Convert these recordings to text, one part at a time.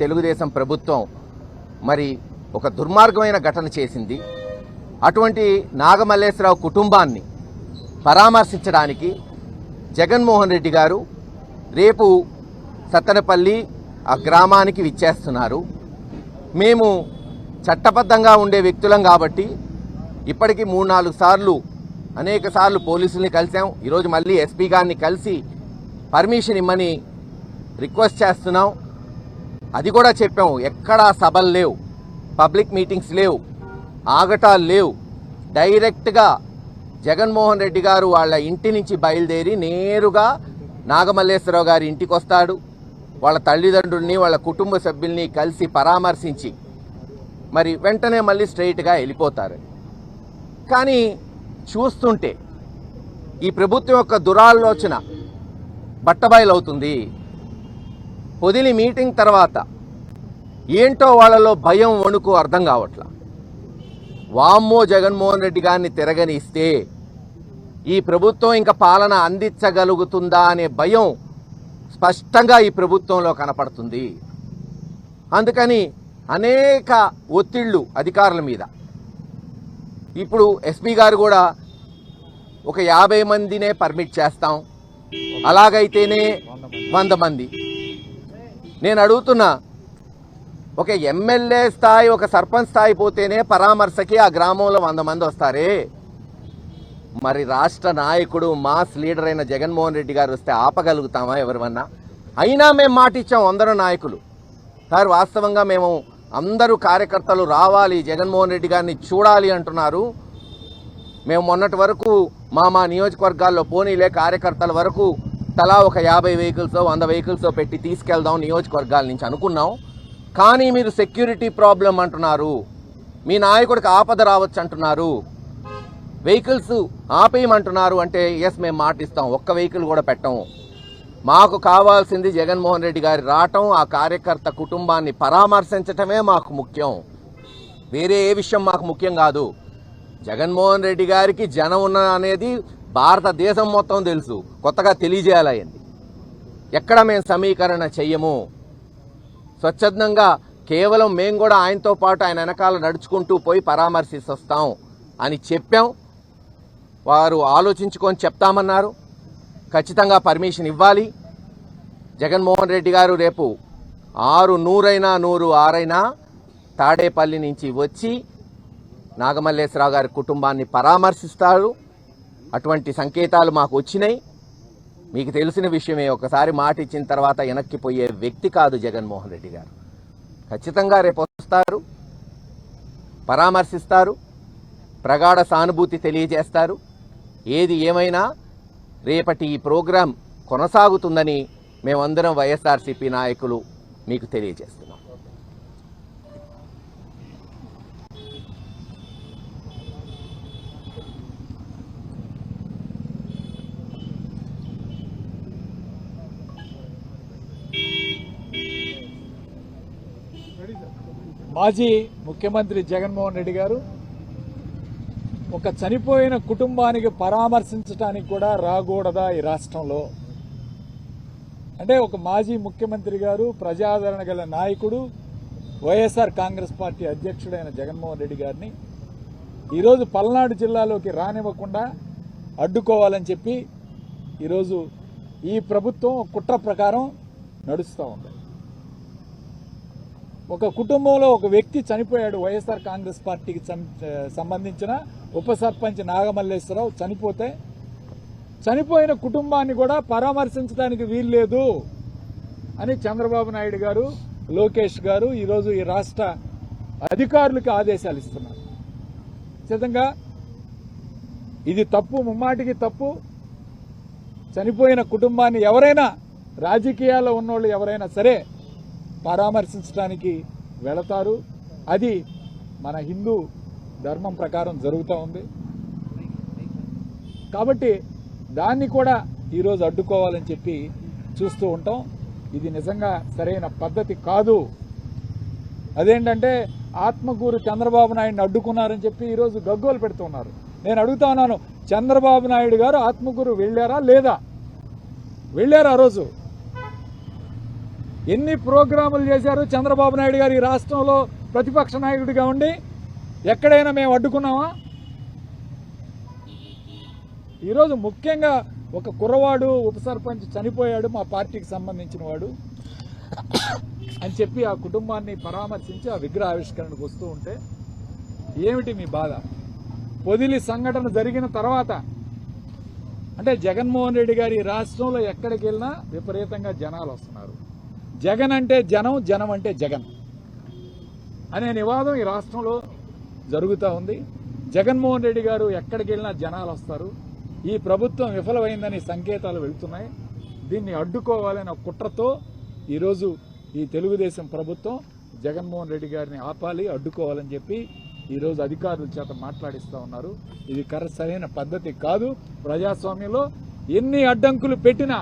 తెలుగుదేశం ప్రభుత్వం మరి ఒక దుర్మార్గమైన ఘటన చేసింది. అటువంటి నాగమల్లేశ్వరరావు కుటుంబాన్ని పరామర్శించడానికి జగన్మోహన్ రెడ్డి గారు రేపు సత్తెనపల్లి ఆ గ్రామానికి విచ్చేస్తున్నారు. మేము చట్టబద్ధంగా ఉండే వ్యక్తులం కాబట్టి ఇప్పటికీ మూడు నాలుగు సార్లు అనేక సార్లు పోలీసుల్ని కలిసాం ఈరోజు మళ్ళీ ఎస్పీ గారిని కలిసి పర్మిషన్ ఇమ్మని రిక్వెస్ట్ చేస్తున్నాం. అది కూడా చెప్పాము ఎక్కడా సభలు లేవు పబ్లిక్ మీటింగ్స్ లేవు ఆగటాలు లేవు. డైరెక్ట్గా జగన్మోహన్ రెడ్డి గారు వాళ్ళ ఇంటి నుంచి బయలుదేరి నేరుగా నాగమల్లేశ్వరరావు గారి ఇంటికి వస్తాడు వాళ్ళ తల్లిదండ్రుల్ని వాళ్ళ కుటుంబ సభ్యుల్ని కలిసి పరామర్శించి మరి వెంటనే మళ్ళీ స్ట్రైట్గా వెళ్ళిపోతారు. కానీ చూస్తుంటే ఈ ప్రభుత్వం యొక్క దురాలోచన బట్టబయలవుతుంది. పొదిలి మీటింగ్ తర్వాత ఏంటో వాళ్ళలో భయం వణుకు అర్థం కావట్లా. వామ్మో జగన్మోహన్ రెడ్డి గారిని తిరగనిస్తే ఈ ప్రభుత్వం ఇంకా పాలన అందించగలుగుతుందా అనే భయం స్పష్టంగా ఈ ప్రభుత్వంలో కనపడుతుంది. అందుకని అనేక ఒత్తిళ్ళు అధికారుల మీద. ఇప్పుడు ఎస్పీ గారు కూడా ఒక యాభై మందినే పర్మిట్ చేస్తాం. అలాగైతేనే వంద మంది. నేను అడుగుతున్నా ఒక ఎమ్మెల్యే స్థాయి ఒక సర్పంచ్ స్థాయి పోతేనే పరామర్శకి ఆ గ్రామంలో వంద మంది వస్తారే? మరి రాష్ట్ర నాయకుడు మాస్ లీడర్ అయిన జగన్మోహన్ రెడ్డి గారు వస్తే ఆపగలుగుతామా ఎవరివన్నా? అయినా మేము మాట ఇచ్చాం అందరూ నాయకులు. సార్ వాస్తవంగా మేము అందరూ కార్యకర్తలు రావాలి జగన్మోహన్ రెడ్డి గారిని చూడాలి అంటున్నారు. మేము మొన్నటి వరకు మా మా నియోజకవర్గాల్లో పోనీలే కార్యకర్తల వరకు తలా ఒక యాభై వెహికల్స్ వంద వెహికల్స్ పెట్టి తీసుకెళ్దాం నియోజకవర్గాల నుంచి అనుకున్నాం. కానీ మీరు సెక్యూరిటీ ప్రాబ్లం అంటున్నారు. మీ నాయకుడికి ఆపద రావచ్చు అంటున్నారు. వెహికల్స్ ఆపేయమంటున్నారు అంటే ఎస్ మేము మాటిస్తాం. ఒక్క వెహికల్ కూడా పెట్టము మాకు కావాల్సింది జగన్మోహన్ రెడ్డి గారి రావటం ఆ కార్యకర్త కుటుంబాన్ని పరామర్శించటమే మాకు ముఖ్యం. వేరే ఏ విషయం మాకు ముఖ్యం కాదు. జగన్మోహన్ రెడ్డి గారికి జనం ఉన్న అనేది భారతదేశం మొత్తం తెలుసు. కొత్తగా తెలియజేయాలయ్యింది. ఎక్కడ మేము సమీకరణ చెయ్యము? స్వచ్ఛందంగా కేవలం మేము కూడా ఆయనతో పాటు ఆయన వెనకాల నడుచుకుంటూ పోయి పరామర్శిస్తాం అని చెప్పాం. వారు ఆలోచించుకొని చెప్తామన్నారు. ఖచ్చితంగా పర్మిషన్ ఇవ్వాలి. జగన్మోహన్ రెడ్డి గారు రేపు ఆరు నూరైనా నూరు ఆరైనా తాడేపల్లి నుంచి వచ్చి నాగమల్లేశ్వరరావు గారి కుటుంబాన్ని పరామర్శిస్తారు. అటువంటి సంకేతాలు మాకు వచ్చినాయి. మీకు తెలిసిన విషయమే ఒకసారి మాట ఇచ్చిన తర్వాత వెనక్కిపోయే వ్యక్తి కాదు జగన్మోహన్ రెడ్డి గారు. ఖచ్చితంగా రేపు వస్తారు పరామర్శిస్తారు ప్రగాఢ సానుభూతి తెలియజేస్తారు. ఏది ఏమైనా రేపటి ఈ ప్రోగ్రాం కొనసాగుతుందని మేమందరం వైఎస్ఆర్సీపీ నాయకులు మీకు తెలియజేస్తున్నాం. మాజీ ముఖ్యమంత్రి జగన్మోహన్ రెడ్డి గారు ఒక చనిపోయిన కుటుంబానికి పరామర్శించడానికి కూడా రాకూడదా ఈ రాష్ట్రంలో? అంటే ఒక మాజీ ముఖ్యమంత్రి గారు ప్రజాదరణ గల నాయకుడు వైఎస్ఆర్ కాంగ్రెస్ పార్టీ అధ్యక్షుడైన జగన్మోహన్ రెడ్డి గారిని ఈరోజు పల్నాడు జిల్లాలోకి రానివ్వకుండా అడ్డుకోవాలని చెప్పి ఈరోజు ఈ ప్రభుత్వం కుట్ర ప్రకారం నడుస్తూ ఉంది. ఒక కుటుంబంలో ఒక వ్యక్తి చనిపోయాడు వైఎస్ఆర్ కాంగ్రెస్ పార్టీకి సంబంధించిన ఉప సర్పంచ్ నాగమల్లేశ్వరరావు చనిపోతే చనిపోయిన కుటుంబాన్ని కూడా పరామర్శించడానికి వీల్లేదు అని చంద్రబాబు నాయుడు గారు లోకేష్ గారు ఈరోజు ఈ రాష్ట్ర అధికారులకు ఆదేశాలు ఇస్తున్నారు. ఖచ్చితంగా ఇది తప్పు ముమ్మాటికి తప్పు. చనిపోయిన కుటుంబాన్ని ఎవరైనా రాజకీయాల్లో ఉన్నోళ్ళు ఎవరైనా సరే పరామర్శించడానికి వెళతారు. అది మన హిందూ ధర్మం ప్రకారం జరుగుతూ ఉంది. కాబట్టి దాన్ని కూడా ఈరోజు అడ్డుకోవాలని చెప్పి చూస్తూ ఉంటాం. ఇది నిజంగా సరైన పద్ధతి కాదు. అదేంటంటే ఆత్మకూరు చంద్రబాబు నాయుడిని అడ్డుకున్నారని చెప్పి ఈరోజు గగ్గోలు పెడుతున్నారు నేను అడుగుతా ఉన్నాను చంద్రబాబు నాయుడు గారు ఆత్మకూరు వెళ్ళారా లేదా? వెళ్ళారా ఆ రోజు. ఎన్ని ప్రోగ్రాములు చేశారు చంద్రబాబు నాయుడు గారు ఈ రాష్ట్రంలో ప్రతిపక్ష నాయకుడిగా ఉండి? ఎక్కడైనా మేము అడ్డుకున్నామా? ఈరోజు ముఖ్యంగా ఒక కుర్రవాడు ఉప సర్పంచ్ చనిపోయాడు మా పార్టీకి సంబంధించిన వాడు అని చెప్పి ఆ కుటుంబాన్ని పరామర్శించి ఆ విగ్రహ ఆవిష్కరణకు వస్తూ ఉంటే ఏమిటి మీ బాధ? పొదిలి సంఘటన జరిగిన తర్వాత అంటే జగన్మోహన్ రెడ్డి గారి రాష్ట్రంలో ఎక్కడికి వెళ్ళినా విపరీతంగా జనాలు వస్తున్నారు. జగన్ అంటే జనం జనం అంటే జగన్ అనే నివాదం ఈ రాష్ట్రంలో జరుగుతూ ఉంది. జగన్మోహన్ రెడ్డి గారు ఎక్కడికి వెళ్ళినా జనాలు వస్తారు. ఈ ప్రభుత్వం విఫలమైందని సంకేతాలు వెళుతున్నాయి. దీన్ని అడ్డుకోవాలనే కుట్రతో ఈరోజు ఈ తెలుగుదేశం ప్రభుత్వం జగన్మోహన్ రెడ్డి గారిని ఆపాలి అడ్డుకోవాలని చెప్పి ఈరోజు అధికారుల చేత మాట్లాడిస్తూ ఉన్నారు. ఇది కర సరైన పద్ధతి కాదు. ప్రజాస్వామ్యంలో ఎన్ని అడ్డంకులు పెట్టినా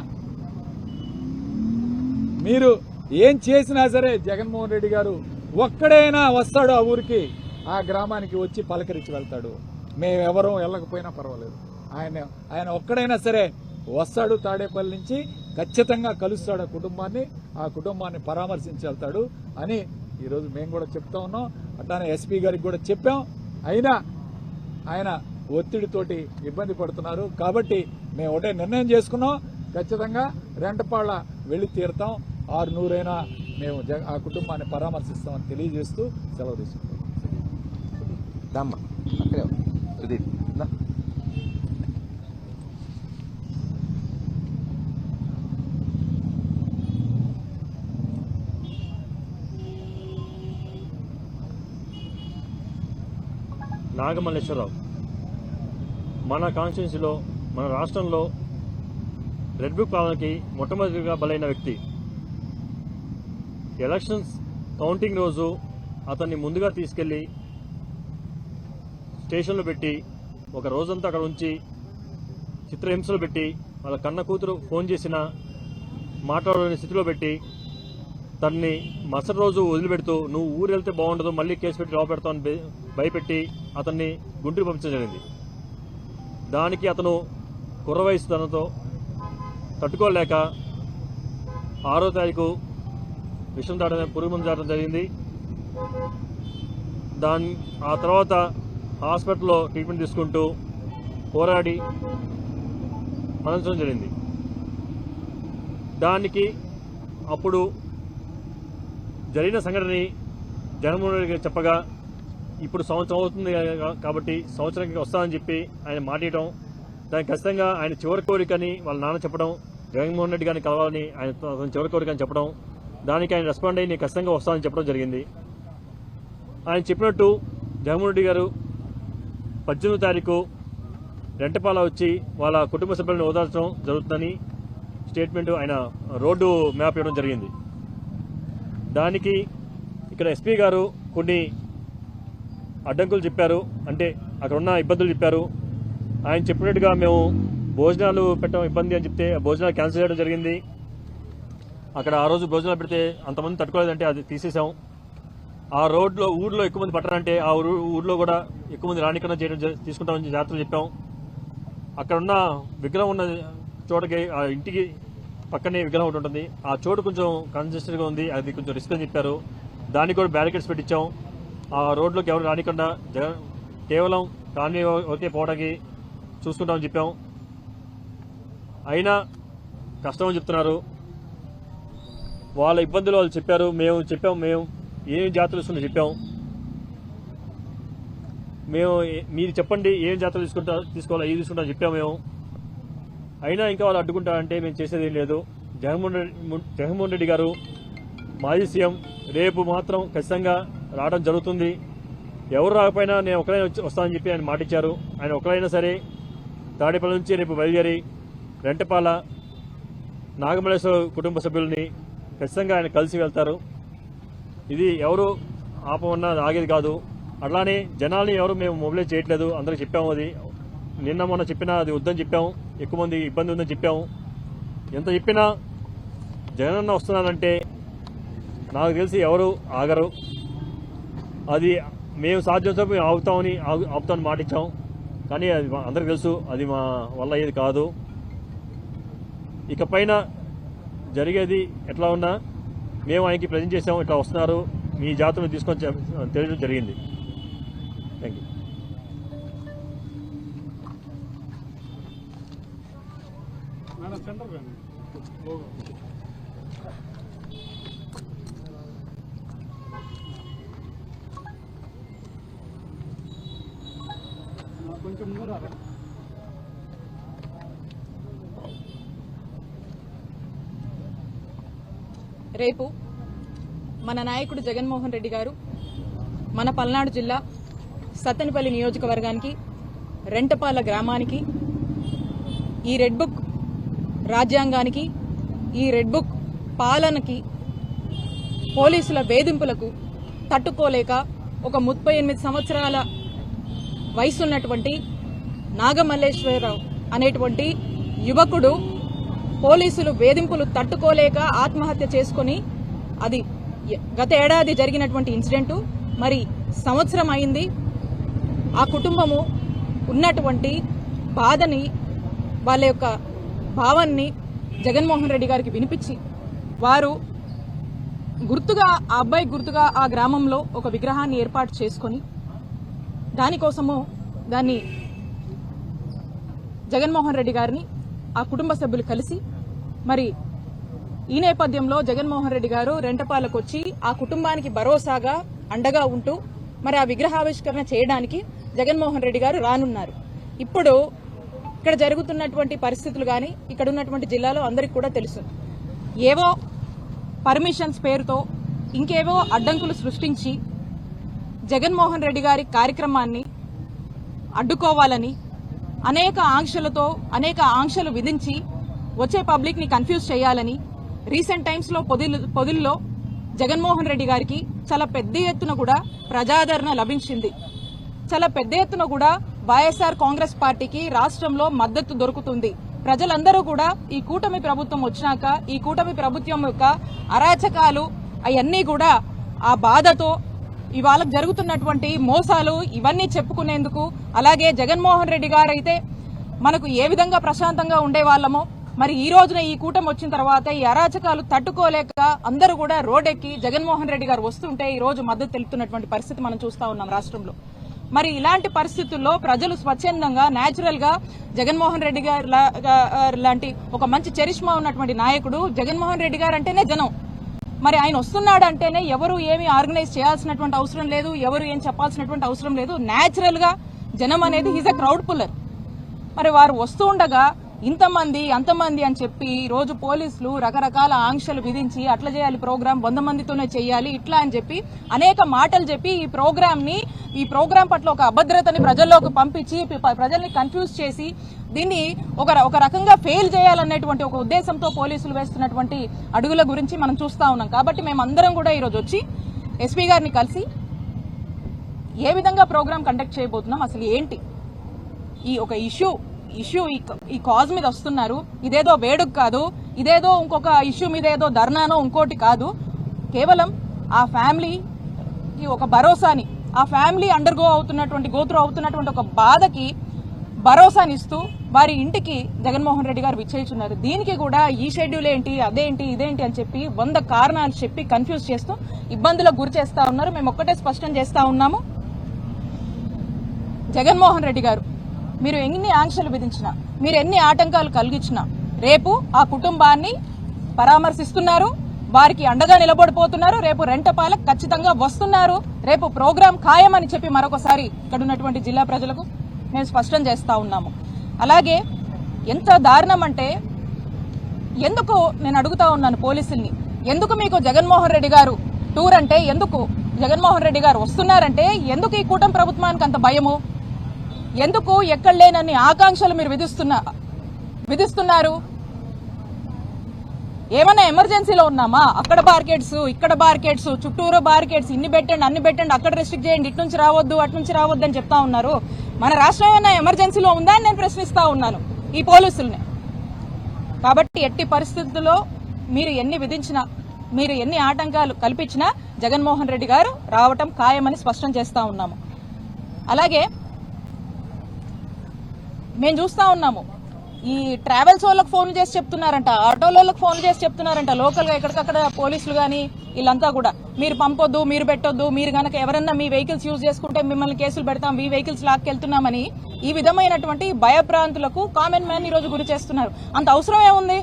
మీరు ఏం చేసినా సరే జగన్మోహన్ రెడ్డి గారు ఒక్కడైనా వస్తాడు ఆ ఊరికి ఆ గ్రామానికి వచ్చి పలకరించి వెళ్తాడు. మేమెవరూ వెళ్ళకపోయినా పర్వాలేదు. ఆయన ఆయన ఒక్కడైనా సరే వస్తాడు తాడేపల్లి నుంచి ఖచ్చితంగా కలుస్తాడు ఆ కుటుంబాన్ని ఆ కుటుంబాన్ని పరామర్శించి వెళ్తాడు అని ఈరోజు మేము కూడా చెప్తా ఉన్నాం. అట్లానే ఎస్పీ గారికి కూడా చెప్పాం. అయినా ఆయన ఒత్తిడితోటి ఇబ్బంది పడుతున్నారు. కాబట్టి మేము ఒకటే నిర్ణయం చేసుకున్నాం. ఖచ్చితంగా రెంటపాళ్ళ వెళ్ళి తీరుతాం. ఆరు నూరైనా మేము జగ- ఆ కుటుంబాన్ని పరామర్శిస్తామని తెలియజేస్తూ సెలవు తీసుకుంటాం. నాగమల్లేశ్వరరావు మన కాన్స్టిట్యున్సీలో మన రాష్ట్రంలో రెడ్ బుక్ పాలనకి మొట్టమొదటిగా బలైన వ్యక్తి ఎలక్షన్స్ కౌంటింగ్ రోజు అతన్ని ముందుగా తీసుకెళ్ళి స్టేషన్లో పెట్టి ఒక రోజంతా అక్కడ ఉంచి చిత్రహింసలు పెట్టి వాళ్ళ కన్న కూతురు ఫోన్ చేసిన మాట్లాడలేని స్థితిలో పెట్టి తన్ని మరుసటి రోజు వదిలిపెడుతూ నువ్వు ఊరు వెళ్తే బాగుండదు మళ్ళీ కేసు పెట్టి లోపెడతావు అని భయపెట్టి అతన్ని గుంటూరు పంపించడం జరిగింది. దానికి అతను కుర్ర వయసు తనతో తట్టుకోలేక ఆరో తారీఖు విషం దాటడం పురుగు మందు దాటడం జరిగింది. దాని ఆ తర్వాత హాస్పిటల్లో ట్రీట్మెంట్ తీసుకుంటూ పోరాడి మరణించడం జరిగింది. దానికి అప్పుడు జరిగిన సంఘటనని జగన్మోహన్ రెడ్డి చెప్పగా ఇప్పుడు సంవత్సరం అవుతుంది కాబట్టి సంవత్సరానికి వస్తానని చెప్పి ఆయన మాట్లాడటం దానికి ఖచ్చితంగా ఆయన చివరి కోరికని వాళ్ళ నాన్న చెప్పడం జగన్మోహన్ రెడ్డి గారిని కలవాలని ఆయన చివరి కోరికని చెప్పడం దానికి ఆయన రెస్పాండ్ అయ్యి నేను ఖచ్చితంగా వస్తానని చెప్పడం జరిగింది. ఆయన చెప్పినట్టు జగన్మోహన్ రెడ్డి గారు పద్దెనిమిది తారీఖు రెంటపాల వచ్చి వాళ్ళ కుటుంబ సభ్యులను ఓదార్చడం జరుగుతుందని స్టేట్మెంట్ ఆయన రోడ్డు మ్యాప్ ఇవ్వడం జరిగింది. దానికి ఇక్కడ ఎస్పీ గారు కొన్ని అడ్డంకులు చెప్పారు. అంటే అక్కడ ఉన్న ఇబ్బందులు చెప్పారు. ఆయన చెప్పినట్టుగా మేము భోజనాలు పెట్టడం ఇబ్బంది అని చెప్తే భోజనాలు క్యాన్సిల్ చేయడం జరిగింది. అక్కడ ఆ రోజు భోజనాలు పెడితే అంతమంది తట్టుకోలేదంటే అది తీసేసాం ఆ రోడ్లో ఊర్లో ఎక్కువ మంది పట్టారంటే ఆ ఊరు ఊర్లో కూడా ఎక్కువ మంది రానికన్నా చేయడం తీసుకుంటామని జాగ్రత్తలు చెప్పాం. అక్కడ ఉన్న విగ్రహం ఉన్న చోటకి ఆ ఇంటికి పక్కనే విగ్రహం ఒకటి ఉంటుంది. ఆ చోటు కొంచెం కన్జెస్టెడ్గా ఉంది. అది కొంచెం రిస్క్ అని చెప్పారు. దానికి కూడా బ్యారికేడ్స్ పెట్టించాం ఆ రోడ్లోకి ఎవరు రానికుండా కేవలం కాలనీ ఓకే పోవడానికి చూసుకుంటామని చెప్పాం. అయినా కష్టమని చెప్తున్నారు. వాళ్ళ ఇబ్బందులు వాళ్ళు చెప్పారు మేము చెప్పాం మేము ఏం జాతరలు ఇస్తున్నా చెప్పాము మేము మీరు చెప్పండి ఏం జాతర తీసుకుంటా తీసుకోవాలా ఏది తీసుకుంటా చెప్పాము మేము. అయినా ఇంకా వాళ్ళు అడ్డుకుంటారంటే మేము చేసేది ఏం లేదు. జగన్మోహన్ రెడ్డి జగన్మోహన్ రెడ్డి గారు మాజీ సీఎం రేపు మాత్రం ఖచ్చితంగా రావడం జరుగుతుంది. ఎవరు రాకపోయినా నేను ఒకరైనా వచ్చి వస్తానని చెప్పి ఆయన మాటిచ్చారు. ఆయన ఒకరైనా సరే తాడేపల్లి నుంచి రేపు బయలుదేరి రెంటపాల నాగమలేశ్వర కుటుంబ సభ్యుల్ని ఖచ్చితంగా ఆయన కలిసి వెళ్తారు. ఇది ఎవరు ఆపమన్నా ఆగేది కాదు. అట్లానే జనాల్ని ఎవరు మేము మొబిలైజ్ చేయట్లేదు. అందరికి చెప్పాము అది. నిన్న మొన్న చెప్పినా అది వద్దని చెప్పాము ఎక్కువ మంది ఇబ్బంది ఉందని చెప్పాము. ఎంత చెప్పినా జగనన్న వస్తున్నారంటే నాకు తెలిసి ఎవరు ఆగరు. అది మేము సాధ్యంతో మేము ఆగుతామని ఆగు ఆపుతామని మాటిచ్చాం కానీ అది అందరికి తెలుసు. అది మా వల్ల అయ్యేది కాదు. ఇక పైన జరిగేది ఎట్లా ఉన్నా మేము ఆయనకి ప్రజెంట్ చేసాము ఇట్లా వస్తున్నారు మీ జాతరను తీసుకొని తెలియడం జరిగింది. థ్యాంక్ యూ రేపు మన నాయకుడు జగన్మోహన్ రెడ్డి గారు మన పల్నాడు జిల్లా సత్తెనపల్లి నియోజకవర్గానికి రెంటపాల గ్రామానికి ఈ రెడ్ బుక్ రాజ్యాంగానికి ఈ రెడ్ బుక్ పాలనకి పోలీసుల వేధింపులకు తట్టుకోలేక ఒక ముప్పై ఎనిమిది సంవత్సరాల వయసున్నటువంటి నాగమల్లేశ్వరరావు అనేటువంటి యువకుడు పోలీసులు వేధింపులు తట్టుకోలేక ఆత్మహత్య చేసుకొని అది గత ఏడాది జరిగినటువంటి ఇన్సిడెంటు. మరి సంవత్సరం అయింది. ఆ కుటుంబము ఉన్నటువంటి బాధని వాళ్ళ యొక్క భావాన్ని జగన్మోహన్ రెడ్డి గారికి వినిపించి వారు గుర్తుగా ఆ అబ్బాయి గుర్తుగా ఆ గ్రామంలో ఒక విగ్రహాన్ని ఏర్పాటు చేసుకొని దానికోసము దాన్ని జగన్మోహన్ రెడ్డి గారిని ఆ కుటుంబ సభ్యులు కలిసి మరి ఈ నేపథ్యంలో జగన్మోహన్ రెడ్డి గారు రెంటపాలకు వచ్చి ఆ కుటుంబానికి భరోసాగా అండగా ఉంటూ మరి ఆ విగ్రహావిష్కరణ చేయడానికి జగన్మోహన్ రెడ్డి గారు రానున్నారు. ఇప్పుడు ఇక్కడ జరుగుతున్నటువంటి పరిస్థితులు కానీ ఇక్కడ ఉన్నటువంటి జిల్లాలో అందరికీ కూడా తెలుసు. ఏవో పర్మిషన్స్ పేరుతో ఇంకేవో అడ్డంకులు సృష్టించి జగన్మోహన్ రెడ్డి గారి కార్యక్రమాన్ని అడ్డుకోవాలని అనేక ఆంక్షలతో అనేక ఆంక్షలు విధించి వచ్చే పబ్లిక్ని కన్ఫ్యూజ్ చేయాలని రీసెంట్ టైమ్స్లో పొదుల్లో పొదిల్లో జగన్మోహన్ రెడ్డి గారికి చాలా పెద్ద ఎత్తున కూడా ప్రజాదరణ లభించింది. చాలా పెద్ద ఎత్తున కూడా వైఎస్ఆర్ కాంగ్రెస్ పార్టీకి రాష్ట్రంలో మద్దతు దొరుకుతుంది. ప్రజలందరూ కూడా ఈ కూటమి ప్రభుత్వం వచ్చినాక ఈ కూటమి ప్రభుత్వం యొక్క అరాచకాలు అవన్నీ కూడా ఆ బాధతో ఇవాళ జరుగుతున్నటువంటి మోసాలు ఇవన్నీ చెప్పుకునేందుకు అలాగే జగన్మోహన్ రెడ్డి గారు అయితే మనకు ఏ విధంగా ప్రశాంతంగా ఉండేవాళ్ళమో మరి ఈ రోజున ఈ కూటమి వచ్చిన తర్వాత ఈ అరాచకాలు తట్టుకోలేక అందరూ కూడా రోడ్డెక్కి జగన్మోహన్ రెడ్డి గారు వస్తుంటే ఈ రోజు మద్దతు తెలుపుతున్నటువంటి పరిస్థితి మనం చూస్తా ఉన్నాం రాష్ట్రంలో. మరి ఇలాంటి పరిస్థితుల్లో ప్రజలు స్వచ్ఛందంగా న్యాచురల్గా జగన్మోహన్ రెడ్డి గారు లాంటి ఒక మంచి చరిష్మా ఉన్నటువంటి నాయకుడు జగన్మోహన్ రెడ్డి గారు అంటేనే జనం. మరి ఆయన వస్తున్నాడు అంటేనే ఎవరు ఏమి ఆర్గనైజ్ చేయాల్సినటువంటి అవసరం లేదు ఎవరు ఏం చెప్పాల్సినటువంటి అవసరం లేదు. నేచురల్గా జనం అనేది ఈజ్ అ క్రౌడ్ పుల్లర్ మరి వారు వస్తూ ఉండగా ఇంతమంది అంతమంది అని చెప్పి రోజు పోలీసులు రకరకాల ఆంక్షలు విధించి అట్లా చేయాలి ప్రోగ్రామ్ వంద మందితోనే చేయాలి ఇట్లా అని చెప్పి అనేక మాటలు చెప్పి ఈ ప్రోగ్రామ్ని ఈ ప్రోగ్రామ్ పట్ల ఒక అభద్రతని ప్రజల్లోకి పంపించి ప్రజల్ని కన్ఫ్యూజ్ చేసి దీన్ని ఒక ఒక రకంగా ఫెయిల్ చేయాలనేటువంటి ఒక ఉద్దేశంతో పోలీసులు వేస్తున్నటువంటి అడుగుల గురించి మనం చూస్తా ఉన్నాం. కాబట్టి మేమందరం కూడా ఈరోజు వచ్చి ఎస్పీ గారిని కలిసి ఏ విధంగా ప్రోగ్రామ్ కండక్ట్ చేయబోతున్నాం అసలు ఏంటి? ఈ ఒక ఇష్యూ ఇష్యూ ఈ ఈ కాజ్ మీద వస్తున్నారు. ఇదేదో వేడుక కాదు ఇదేదో ఇంకొక ఇష్యూ మీద ఏదో ధర్నానో ఇంకోటి కాదు. కేవలం ఆ ఫ్యామిలీకి ఒక భరోసాని ఆ ఫ్యామిలీ అండర్గో అవుతున్నటువంటి గోత్రు అవుతున్నటువంటి ఒక బాధకి భరోసానిస్తూ వారి ఇంటికి జగన్మోహన్ రెడ్డి గారు విచ్చేస్తున్నారు దీనికి కూడా ఈ షెడ్యూల్ ఏంటి అదేంటి ఇదేంటి అని చెప్పి వంద కారణాలు చెప్పి కన్ఫ్యూజ్ చేస్తూ ఇబ్బందులకు గురి చేస్తా ఉన్నారు. మేము ఒక్కటే స్పష్టం చేస్తా ఉన్నాము. జగన్మోహన్ రెడ్డి గారు మీరు ఎన్ని ఆంక్షలు విధించినా మీరు ఎన్ని ఆటంకాలు కలిగించినా రేపు ఆ కుటుంబాన్ని పరామర్శిస్తున్నారు. వారికి అండగా నిలబడిపోతున్నారు. రేపు రెంటపాలకు ఖచ్చితంగా వస్తున్నారు. రేపు ప్రోగ్రాం ఖాయమని చెప్పి మరొకసారి ఇక్కడ ఉన్నటువంటి జిల్లా ప్రజలకు మేము స్పష్టం చేస్తా ఉన్నాము. అలాగే ఎంత దారుణం అంటే ఎందుకు నేను అడుగుతా ఉన్నాను పోలీసుల్ని? ఎందుకు మీకు జగన్మోహన్ రెడ్డి గారు టూర్ అంటే ఎందుకు? జగన్మోహన్ రెడ్డి గారు వస్తున్నారంటే ఎందుకు ఈ కూటమి ప్రభుత్వానికి అంత భయము? ఎందుకు ఎక్కడ లేనన్ని ఆకాంక్షలు మీరు విధిస్తున్నా విధిస్తున్నారు? ఏమైనా ఎమర్జెన్సీలో ఉన్నామా? అక్కడ బార్కెట్స్ ఇక్కడ బార్కెట్స్ చుట్టూరు బార్కెట్స్ ఇన్ని పెట్టండి అన్ని పెట్టండి అక్కడ రెస్ట్రిక్ట్ చేయండి ఇటు నుంచి రావద్దు అటు నుంచి రావద్దు అని చెప్తా ఉన్నారు. మన రాష్ట్రం ఏమైనా ఎమర్జెన్సీలో ఉందా అని నేను ప్రశ్నిస్తా ఉన్నాను ఈ పోలీసుల్ని. కాబట్టి ఎట్టి పరిస్థితుల్లో మీరు ఎన్ని విధించినా మీరు ఎన్ని ఆటంకాలు కల్పించినా జగన్మోహన్ రెడ్డి గారు రావటం ఖాయమని స్పష్టం చేస్తూ ఉన్నాము. అలాగే మేము చూస్తూ ఉన్నాము. ఈ ట్రావెల్స్ వాళ్ళకి ఫోన్ చేసి చెప్తున్నారంట ఆటోల ఫోన్ చేసి చెప్తున్నారంట లోకల్గా ఎక్కడికక్కడ పోలీసులు కానీ వీళ్ళంతా కూడా. మీరు పంపొద్దు మీరు పెట్టొద్దు మీరు గనక ఎవరన్నా మీ వెహికల్స్ యూజ్ చేసుకుంటే మిమ్మల్ని కేసులు పెడతాం మీ వెహికల్స్ లాక్కెళ్తున్నామని ఈ విధమైనటువంటి భయభ్రాంతులకు కామన్ మ్యాన్ ఈ రోజు గురి చేస్తున్నారు. అంత అవసరం ఏముంది?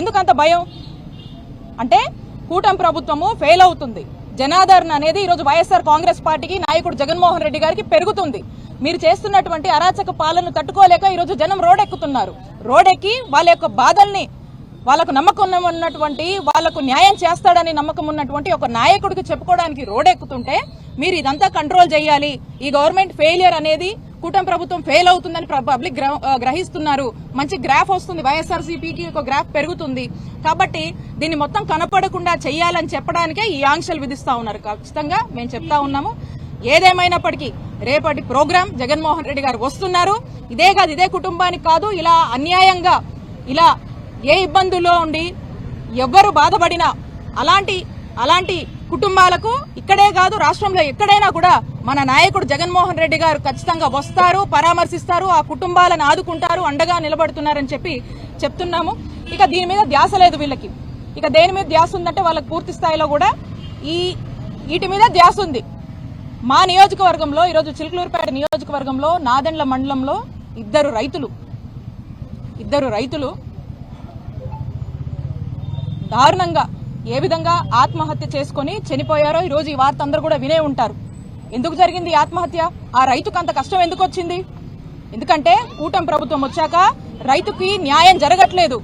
ఎందుకు అంత భయం? అంటే కూటమి ప్రభుత్వము ఫెయిల్ అవుతుంది. జనాదరణ అనేది ఈరోజు వైఎస్ఆర్ కాంగ్రెస్ పార్టీకి నాయకుడు జగన్మోహన్ రెడ్డి గారికి పెరుగుతుంది. మీరు చేస్తున్నటువంటి అరాచక పాలన తట్టుకోలేక ఈరోజు జనం రోడెక్కుతున్నారు. రోడెక్కి వాళ్ళ యొక్క బాధల్ని వాళ్ళకు నమ్మకం ఉన్నటువంటి వాళ్ళకు న్యాయం చేస్తాడని నమ్మకం ఉన్నటువంటి ఒక నాయకుడికి చెప్పుకోవడానికి రోడెక్కుతుంటే మీరు ఇదంతా కంట్రోల్ చేయాలి. ఈ గవర్నమెంట్ ఫెయిలియర్ అనేది కూటమి ప్రభుత్వం ఫెయిల్ అవుతుందని పబ్లిక్ గ్రహిస్తున్నారు. మంచి గ్రాఫ్ వస్తుంది. వైఎస్ఆర్సీపీకి ఒక గ్రాఫ్ పెరుగుతుంది. కాబట్టి దీన్ని మొత్తం కనపడకుండా చేయాలని చెప్పడానికే ఈ ఆంక్షలు విధిస్తా ఉన్నారు. ఖచ్చితంగా మేము చెప్తా ఉన్నాము. ఏదేమైనప్పటికీ రేపటి ప్రోగ్రాం జగన్మోహన్ రెడ్డి గారు వస్తున్నారు. ఇదే కాదు ఇదే కుటుంబానికి కాదు ఇలా అన్యాయంగా ఇలా ఏ ఇబ్బందుల్లో ఉండి ఎవ్వరు బాధపడినా అలాంటి అలాంటి కుటుంబాలకు ఇక్కడే కాదు రాష్ట్రంలో ఎక్కడైనా కూడా మన నాయకుడు జగన్మోహన్ రెడ్డి గారు ఖచ్చితంగా వస్తారు పరామర్శిస్తారు ఆ కుటుంబాలను ఆదుకుంటారు అండగా నిలబడుతున్నారని చెప్పి చెప్తున్నాము. ఇక దీని మీద ధ్యాస లేదు వీళ్ళకి. ఇక దేని మీద ధ్యాస ఉందంటే వాళ్ళకి పూర్తి స్థాయిలో కూడా ఈ వీటి మీద ధ్యాస ఉంది. మా నియోజకవర్గంలో ఈరోజు చిలుకలూరుపేట నియోజకవర్గంలో నాదెండ్ల మండలంలో ఇద్దరు రైతులు ఇద్దరు రైతులు దారుణంగా ఏ విధంగా ఆత్మహత్య చేసుకొని చనిపోయారో ఈ రోజు ఈ వార్త అందరూ కూడా వినే ఉంటారు. ఎందుకు జరిగింది ఆత్మహత్య? ఆ రైతుకు అంత కష్టం ఎందుకు వచ్చింది? ఎందుకంటే కూటమి ప్రభుత్వం వచ్చాక రైతుకి న్యాయం జరగట్లేదు.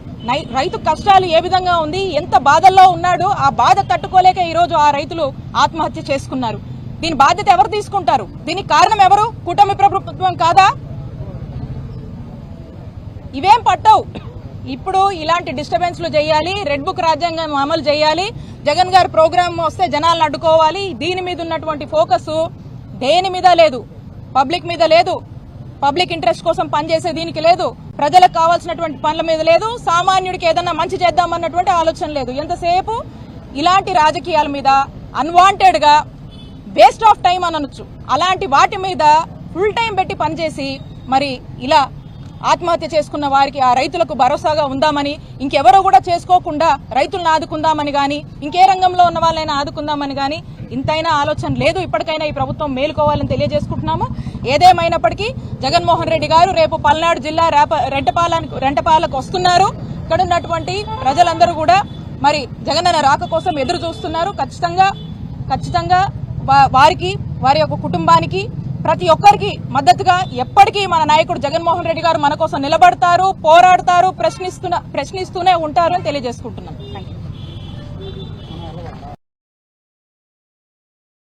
రైతు కష్టాలు ఏ విధంగా ఉంది? ఎంత బాధల్లో ఉన్నాడో? ఆ బాధ తట్టుకోలేక ఈ రోజు ఆ రైతులు ఆత్మహత్య చేసుకున్నారు. దీని బాధ్యత ఎవరు తీసుకుంటారు? దీనికి కారణం ఎవరు? కూటమి ప్రభుత్వం కాదా? ఇవేం పట్టవు. ఇప్పుడు ఇలాంటి డిస్టర్బెన్స్లు చేయాలి రెడ్ బుక్ రాజ్యాంగం అమలు చేయాలి జగన్ గారి ప్రోగ్రామ్ వస్తే జనాలను అడ్డుకోవాలి దీని మీద ఉన్నటువంటి ఫోకస్ దేని మీద లేదు? పబ్లిక్ మీద లేదు. పబ్లిక్ ఇంట్రెస్ట్ కోసం పనిచేసే దీనికి లేదు. ప్రజలకు కావాల్సినటువంటి పనుల మీద లేదు. సామాన్యుడికి ఏదన్నా మంచి చేద్దామన్నటువంటి ఆలోచన లేదు. ఎంతసేపు? ఇలాంటి రాజకీయాల మీద అన్వాంటెడ్గా వేస్ట్ ఆఫ్ టైం అని అనొచ్చు. అలాంటి వాటి మీద ఫుల్ టైం పెట్టి పనిచేసి మరి ఇలా ఆత్మహత్య చేసుకున్న వారికి ఆ రైతులకు భరోసాగా ఉందామని ఇంకెవరో కూడా చేసుకోకుండా రైతులను ఆదుకుందామని కానీ ఇంకే రంగంలో ఉన్న వాళ్ళైనా ఆదుకుందామని కానీ ఇంతైనా ఆలోచన లేదు. ఇప్పటికైనా ఈ ప్రభుత్వం మేలుకోవాలని తెలియజేసుకుంటున్నాము. ఏదేమైనప్పటికీ జగన్మోహన్ రెడ్డి గారు రేపు పల్నాడు జిల్లా రేప రెంటపాలకు రెంటపాలకు వస్తున్నారు. ఇక్కడ ఉన్నటువంటి ప్రజలందరూ కూడా మరి జగనన్న రాక కోసం ఎదురు చూస్తున్నారు. ఖచ్చితంగా ఖచ్చితంగా వారికి వారి యొక్క కుటుంబానికి ప్రతి ఒక్కరికి మద్దతుగా ఎప్పటికీ మన నాయకుడు జగన్మోహన్ రెడ్డి గారు మన కోసం నిలబడతారు పోరాడతారు ప్రశ్నిస్తున్న ప్రశ్నిస్తూనే ఉంటారు అని తెలియజేసుకుంటున్నాను థ్యాంక్ యూ